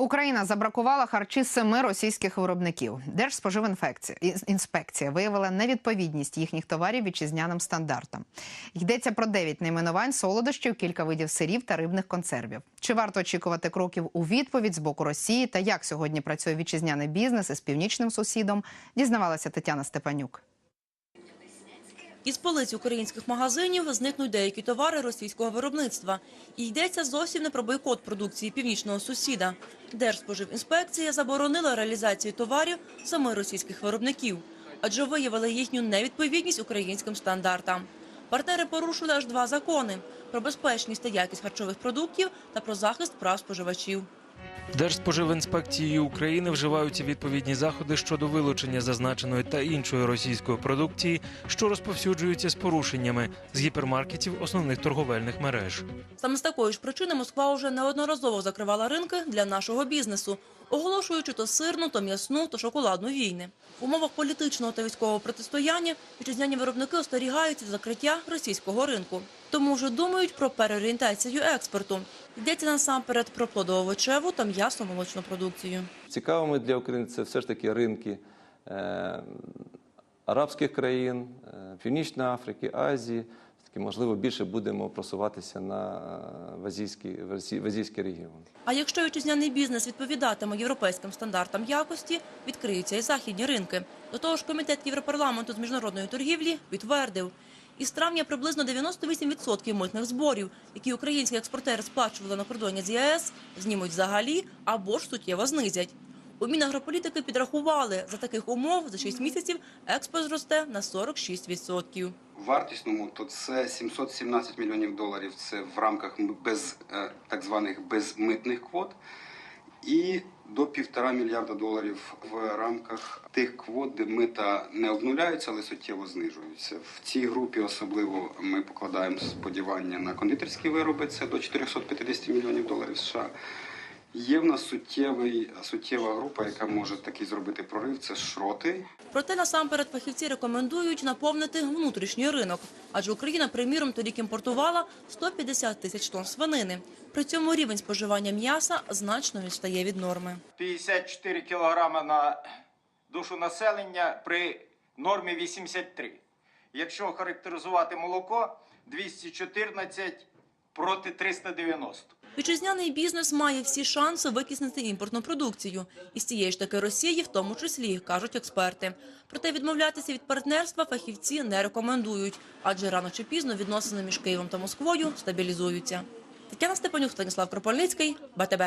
Україна забракувала харчі семи російських виробників. Держспоживінфекція ін- інспекція виявила невідповідність їхніх товарів вітчизняним стандартам. Йдеться про дев'ять найменувань солодощів, кілька видів сирів та рибних консервів. Чи варто очікувати кроків у відповідь з боку Росії та як сьогодні працює вітчизняний бізнес із північним сусідом? Дізнавалася Тетяна Степанюк. Із полиць українських магазинів зникнуть деякі товари російського виробництва. І йдеться зовсім не про бойкот продукції північного сусіда. Держспоживінспекція заборонила реалізацію товарів саме російських виробників, адже виявила їхню невідповідність українським стандартам. Партнери порушили аж два закони – про безпечність та якість харчових продуктів та про захист прав споживачів. Держспоживінспекцією України вживаються відповідні заходи щодо вилучення зазначеної та іншої російської продукції, що розповсюджуються з порушеннями з гіпермаркетів основних торговельних мереж. Саме з такої ж причини Москва вже неодноразово закривала ринки для нашого бізнесу, оголошуючи то сирну, то м'ясну, то шоколадну війни. В умовах політичного та військового протистояння вітчизняні виробники остерігаються закриття російського ринку. Тому вже думають про переорієнтацію експорту. Йдеться насамперед про плодоовочеву та м'ясно-молочну продукцію. Цікавими для України це все ж таки ринки е, арабських країн, е, Північної Африки, Азії. Таки, можливо, більше будемо просуватися на е, в азійський, в азійський регіон. А якщо вітчизняний бізнес відповідатиме європейським стандартам якості, відкриються і західні ринки. До того ж, комітет Європарламенту з міжнародної торгівлі підтвердив. Із травня приблизно 98% митних зборів, які українські експортери сплачували на кордоні з ЄС, знімуть взагалі або ж суттєво знизять. У Мінагрополітики підрахували, за таких умов за 6 місяців експорт зросте на 46%. Вартісному то це 717 мільйонів доларів. Це в рамках без е, так званих безмитних квот, і до півтора мільярда доларів в рамках тих квот, де мита не обнуляються, але суттєво знижуються. В цій групі особливо ми покладаємо сподівання на кондитерські вироби. Це до 450 мільйонів доларів США. Є в нас суттєвий, суттєва група, яка може такий зробити прорив. Це шроти, Проте насамперед фахівці рекомендують наповнити внутрішній ринок, адже Україна, приміром, торік імпортувала 150 тисяч тонн свинини. При цьому рівень споживання м'яса значно відстає від норми. 54 кілограми на душу населення при нормі 83. Якщо характеризувати молоко 214 проти 390. Вітчизняний бізнес має всі шанси викиснити імпортну продукцію. І з цієї ж таки Росії в тому числі, кажуть експерти. Проте відмовлятися від партнерства фахівці не рекомендують, адже рано чи пізно відносини між Києвом та Москвою стабілізуються. Тетяна Степанюк, Станіслав Кропольницький, БТБ.